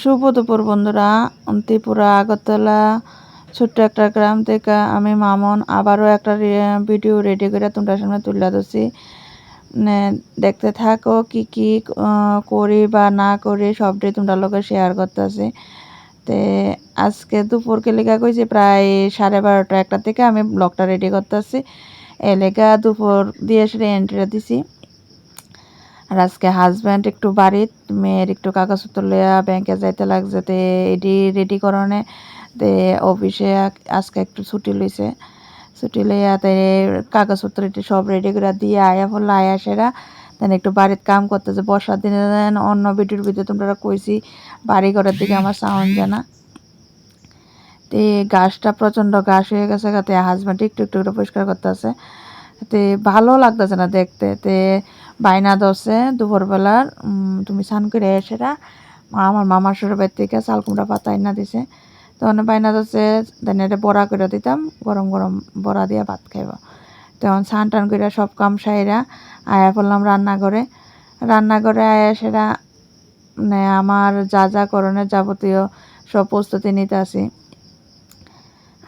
শুভ দুপুর বন্ধুরা। ত্রিপুরা আগরতলা ছোট্ট একটা গ্রাম থেকে আমি মামন আবারও একটা ভিডিও রেডি করে তোমরা সামনে তুলে ধরছি। দেখতে থাকো কি কি করি বা না করি, সবটাই তোমরা লোকে শেয়ার করতেছি তে, আজকে দুপুর কে লেখা কইছি, প্রায় সাড়ে বারোটা একটা থেকে আমি ব্লগটা রেডি করতেছি এই লেখা দুপুর দিয়ে সেটা এন্ট্রি দিছি। আর আজকে হাজব্যান্ড একটু বাড়িত, মেয়ের একটু কাগজপত্র লইয়া ব্যাংকে যাইতে লাগছে, তে এডি রেডি করনে তে অফিসে আজকে একটু ছুটি লইছে। ছুটি লইয়া তে কাগজপত্র এটি সব রেডি করে দিয়ে আয়া ফেলল আয়া সেরা, দেন একটু বাড়ির কাম করতেছে, বর্ষার দিনে দেন অন্য ভিডিওর ভিতরে তোমরা কইছি বাড়ি ঘরের দিকে আমার সাউন্ড জানা তে গাছটা প্রচণ্ড ঘাস হয়ে গেছে তে হাজব্যান্ড একটু একটু করে পরিষ্কার করতেছে। তে ভালো লাগতেছে না দেখতে, তে বাইনা দশে দুপুরবেলার তুমি স্নান করে এসেরা। আমার মামার বাড়ি থেকে চাল কুমড়া পাতা না দিছে। তখন বাইনা দশে দেন এটা বড়া করে দিতাম, গরম গরম বড়া দিয়ে ভাত খাইব। তখন স্নান টান করে সব কাম সাইরা আয়া পড়লাম রান্নাঘরে। রান্নাঘরে আয়া সেরা মানে আমার যা যা করণের যাবতীয় সব প্রস্তুতি নিতে আসি।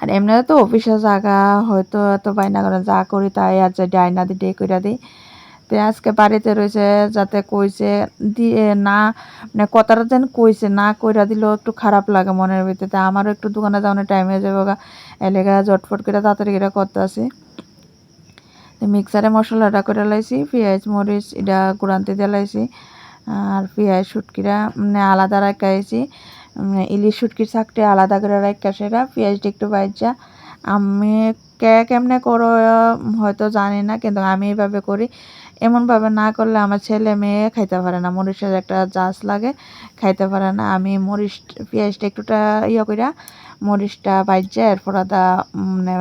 আর এমনিতে তো অফিসে জায়গা হয়তো এত বাইনা করে যা করি তাই আর যে ডাইনা দি ডে কইরা দিই। তো আজকে বাড়িতে রয়েছে, যাতে কইছে, দিয়ে না মানে কথাটা যেন কইছে, না কইরা দিলেও একটু খারাপ লাগে মনের ভিতরে। আমারও একটু দোকানে যাওয়ানোর টাইম হয়ে যাবে গা। এলাকা জটফট করে তাড়াতাড়ি করে করতে আসি। মিক্সারে মশলাটা করে লাইছি, পেঁয়াজ, মরিচ, এটা গুড়ান্তি দিয়ে লাইছি। আর পেঁয়াজ শুটকিরা মানে আলাদা রাখাইছি ইলিশ শুটকির চাকটি আলাদা করে রাখা সেটা পেঁয়াজটা একটু বাইজা। আমি কে কেমনে করো, হয়তো জানি না, কিন্তু আমি এইভাবে করি। এমনভাবে না করলে আমার ছেলে মেয়ে খাইতে পারে না। মরিচের একটা জাস লাগে, খাইতে পারে না। আমি মরিচ, পেঁয়াজটা একটুটা ইয়ে কইরা মরিচটা বাইজা এরপর আদা মানে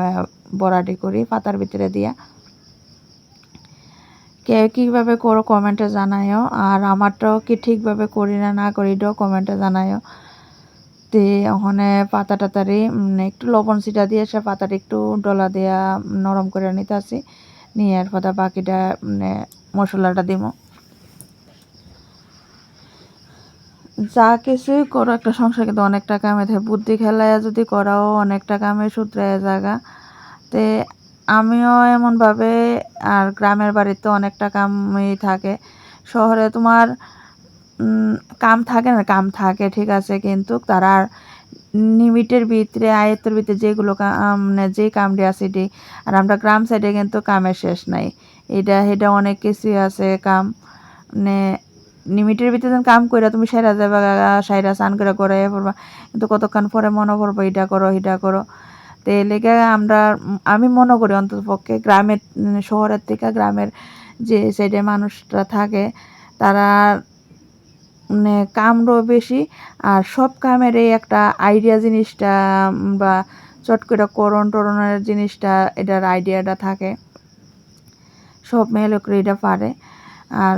বড়াটি করি, পাতার ভিতরে দিয়া। কে কীভাবে করো কমেন্টে জানাইও, আর আমারটাও কি ঠিকভাবে করি না না করি এটাও কমেন্টে জানাইও। তে ওখানে পাতা টাতারি একটু লবণ ছিটা দিয়ে সে পাতাটা একটু ডলা দিয়া নরম করে নিতে আসি নিয়ে এর পাতা বাকিটা মানে মশলাটা দিব যা কিছুই করো, একটা সংসার কিন্তু অনেক টাকা আমি বুদ্ধি খেলায় যদি করাও অনেক টাকা আমি সূত্রায় জায়গা তে আমিও এমনভাবে, আর গ্রামের বাড়িতে অনেকটা কামই থাকে। শহরে তোমার কাম থাকে না, কাম থাকে, ঠিক আছে, কিন্তু তারা লিমিটের ভিতরে আয়ত্তের ভিতরে যেগুলো মানে যে কামটি আছে এটি। আর আমরা গ্রাম সাইডে কিন্তু কামের শেষ নাই। এটা এটা অনেক কিছুই আছে কাম। মানে লিমিটের ভিতরে কাম করে তুমি সাইরা যাবে, সাইরা স্নান করে করে পড়বা, কিন্তু কতক্ষণ পরে মনে পড়ব, এটা করো এটা করো। তো এই লেগে আমরা, আমি মনে করি অন্তত পক্ষে গ্রামের, শহরের থেকে গ্রামের যে সাইডে মানুষরা থাকে, তারা মানে কামড়ও বেশি, আর সব কামের এই একটা আইডিয়া জিনিসটা বা চট করে করণ টরণের জিনিসটা, এটার আইডিয়াটা থাকে। সব মেয়ে লোকরা এটা পারে। আর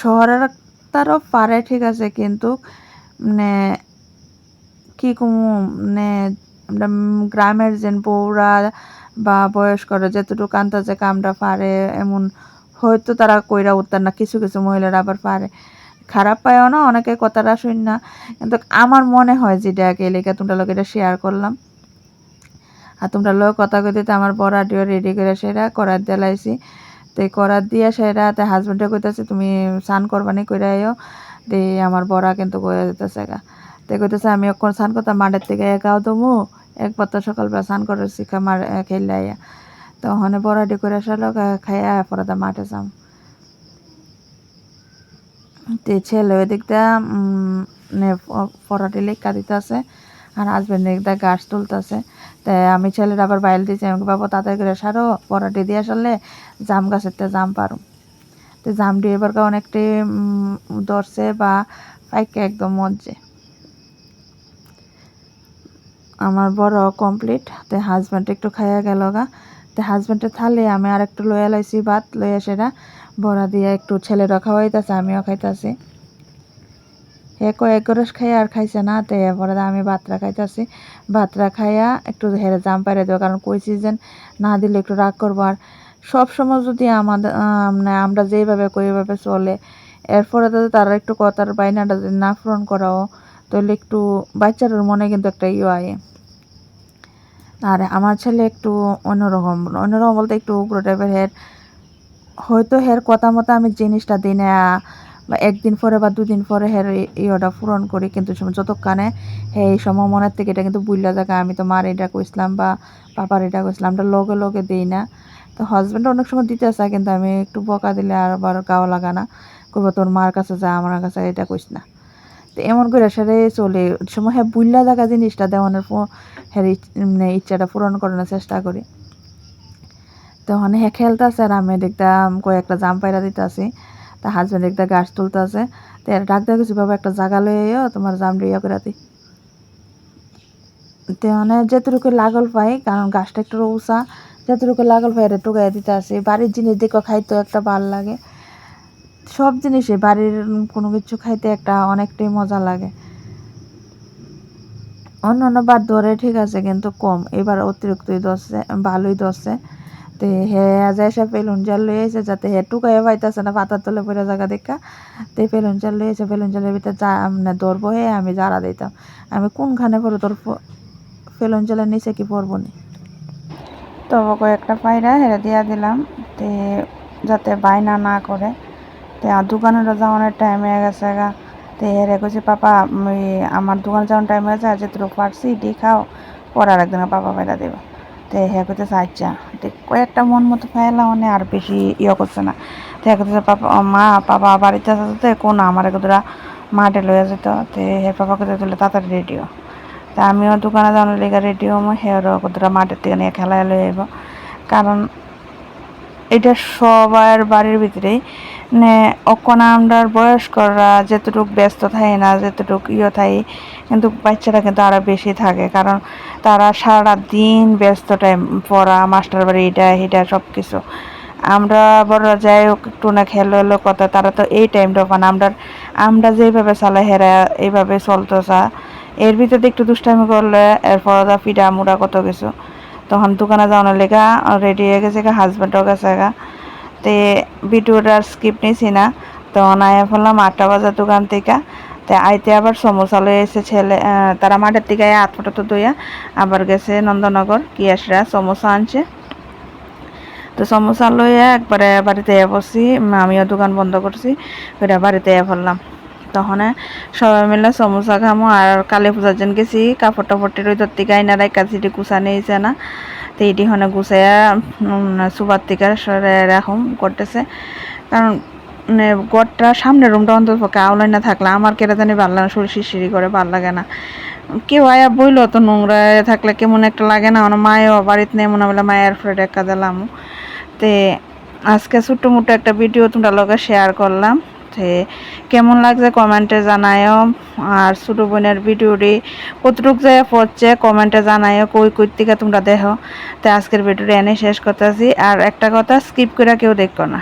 শহরের তারও পারে, ঠিক আছে, কিন্তু মানে কি কমু মানে গ্রামের যেন বউরা বা বয়স্করা যতটুকু আন্তাজে কামটা পারে, এমন হয়তো তারা কইরা উঠতার না, কিছু কিছু মহিলারা আবার পারে। খারাপ পায়ও না, অনেকে কথাটা শুন না। কিন্তু আমার মনে হয় যেটা লেগে তোমরা লোক এটা শেয়ার করলাম। আর তোমরা লোক কথা কইতে আমার বড়াটিও রেডি করে সেরা করার দিলাইছি তো করার দিয়া সেরা, তে হাজবেন্ডে কইতাছে, তুমি স্নান করবানি কইরা আইও। দে আমার বড়া কিন্তু কইয়া দিতেছে গা। তো কইতেছে, আমি এখন স্নান করতাম মাঠের থেকে একাও দমু একবার তো সকালবেলা স্নান করে শিখা মার খেললে আইয়া। তো ওখানে বড়াটি করে আসালো খাইয়া পরে মাঠে যাম। তে ছেলে দিকটা পরাটি লেখা দিতেছে, আর হাজবেন্ড দিকটা গাছ তুলতেছে। তাই আমি ছেলের আবার বাইল দিয়েছি আমাকে বাবা তাদের করে সারো পরাটি দিয়ে আসলে জাম গাছের তে জাম পারো। তো জাম দিয়ে এবার অনেকটাই ধরছে বা পাইকে একদম মজ্জে। আমার বড় কমপ্লিট তো হাজব্যান্ড একটু খাইয়া গেল গা। তো হাজব্যান্ডের থালে আমি আর একটু লইয়া লাইছি, ভাত লইয়া সেটা বড়া দিয়ে একটু ছেলেরা খাওয়াইতেছে, আমিও খাইতেছি। হে কয়েক গরস খাইয়া আর খাইছে না, তো এরপরে আমি ভাতটা খাইতেছি। ভাতটা খাইয়া একটু হেরে জাম পাইরে দেবো কারণ কইছি যে না দিলে একটু রাগ করব। আর সব সময় যদি আমাদের আমরা যেইভাবে কই ওইভাবে চলে, এরপরে তো তারা একটু কথার বাইনাটা যদি না পূরণ করাও, তাহলে একটু বাচ্চাটার মনে কিন্তু একটা ইয়ে আয়। আর আমার ছেলে একটু অন্যরকম অন্যরকম বলতে একটু উগ্র টাইপের হের হয়তো হের কথা মতো আমি জিনিসটা দিই না বা একদিন পরে বা দুদিন পরে হের ইয়েটা পূরণ করি। কিন্তু যতক্ষণে হে এই সময় মনের থেকে এটা কিন্তু বুঝলা জায়গা আমি তো মার এটা কইসলাম বা পাপার এটা কইসলাম এটা লগে লগে দিই না। তো হাজব্যান্ড অনেক সময় দিতে চায়, কিন্তু আমি একটু বকা দিলে আর আবার গাও লাগা না। করব তোর মার কাছে যা, আমার কাছে এটা কইস না। তো এমন করে সেরে চলে। সময় হ্যাঁ বুল্লা জায়গা জিনিসটা দেওয়ানোর হ্যাঁ মানে ইচ্ছাটা পূরণ করানোর চেষ্টা করি। তখন হ্যাঁ খেলতেছে আর আমি দেখতাম কয়েকটা জাম পায়রা দিতেছি। তা হাজব্যান্ড একটা গাছ তুলতেছে। তো এর ডাক কিছু বাবা, একটা জায়গা লয়ে তোমার জাম ইয়া করে দিই তো মানে যেটুকু লাগল পাই, কারণ গাছটা একটু উঁচা যতটুকু লাগল পাই এটা টুকাই দিতে আসে বাড়ির জিনিস দেখো খাইতে একটা ভালো লাগে। সব জিনিসে বাড়ির কোনো কিছু খাইতে একটা অনেকটাই মজা লাগে। অন্য অন্য বার ধরে ঠিক আছে, কিন্তু কম। এবার অতিরিক্তই ধরছে, ভালোই ধরছে। তো হে যায় সে পেলুন জাল লয়ে এসে যাতে হে টুকাইয়া পাইতেছে না পাতার তলে পড়ে জায়গা দেখা তো পেলুন জাল লয়ে এসে পেলুন জালের ভিতরে যা মানে ধরবো হে আমি জারা দিতাম আমি কোনখানে পড়ো তোর পেলুন জালের নিচে কি পড়ব নি তো কয়েকটা পায়রা হেরে দিয়া দিলাম তে যাতে বাইনা না করে তে আর দোকানে যাওয়ানোর টাইম হয়ে গেছে গা তে হেরে কইছে পাপা আমার দোকানে যাওয়ার টাইম হয়েছে আজ তোর পারছি ডি খাও পরার একদিন পাপা পায়রা দেবো তে হে করতেছে আচ্ছা কয়েকটা মন মতো ফাইলা মানে আর বেশি ইয়ে করছে না। তো হে করতেছে, পাপা, মা, পাপা বাড়িতে আসতে তো কোন আমার কতটা মাঠে লয়ে যেত তো? হ্যাঁ পাপা কোথায় তুলে তাড়াতাড়ি রেডিও তা আমিও দোকানে যাওয়ার লেগে রেডিও হেরও কতটা মাঠের থেকে নিয়ে খেলায় লয়ে যাব কারণ এটা সবার বাড়ির ভিতরেই। মানে অকন আমরার বয়স্করা যেতটুক ব্যস্ত থাকে না, যেতটুক ইয়ে থাকে, কিন্তু বাচ্চারা কিন্তু আরও বেশি থাকে। কারণ তারা সারা দিন ব্যস্ত টাইম পড়া মাস্টার বাড়ি, এটা এটা সব কিছু আমরা বড় যাই হোক একটু না খেলো এলো কথা তারা তো এই টাইমটা ওখানে আমরা আমরা যেভাবে চালে, হেরা এইভাবে চলতো চা এর ভিতরে একটু দুষ্টামি করলে, এরপর পিঠা মুড়া কত কিছু। তখন দোকানে যাওয়ার লেগা রেডি হয়ে গেছে হাজব্যান্ডও গেছে গা। তে ভিডিওটার স্কিপ নিছি না। তখন আয়া ফেললাম আটটা বাজার দোকান থেকে। তে আইতে আবার সমোসা লয়ে এসে ছেলে তারা মাঠের থেকে আট তো দইয়া আবার গেছে নন্দনগর, কিয়াসরা, সমোসা আনছে। তো সমোসা লইয়া একবারে বাড়িতে বসি আমিও দোকান বন্ধ করছি, ওইটা বাড়িতে ফেললাম তখন সবাই মিলে সমোসা খামো আর কালী পূজার জন্য গেছি কাপড় টাপড়টি ওই ধরতে গাইনা রাই কাছিটি কুচা নিয়েছে না তো এটি হনে গুছাইয়া সুবার থেকে এরকম করতেছে কারণ মানে গড়টা সামনের রুমটা অন্তত পক্ষে আওলাই না থাকলে আমার কেটে জানি ভালো লাগে শরীর শিরশিরি করে ভালো লাগে না। কেউ আয়া বইল তো নোংরা থাকলে কেমন একটা লাগে না আমার মায়ও বাড়িতে নেই, মনে বলে মায়ের ফ্রেড একা দিলাম তে, আজকে ছোট্ট মোটো একটা ভিডিও তোমরা লগে শেয়ার করলাম। তে কেমন লাগছে কমেন্টে জানায়ও। আর ছোটো বোনের ভিডিওটি কতটুক যে পড়ছে কমেন্টে জানায়ও কই কই থেকে তোমরা দেখো। তো আজকের ভিডিওটি এনে শেষ করতেছি। আর একটা কথা স্কিপ করে কেউ দেখো না।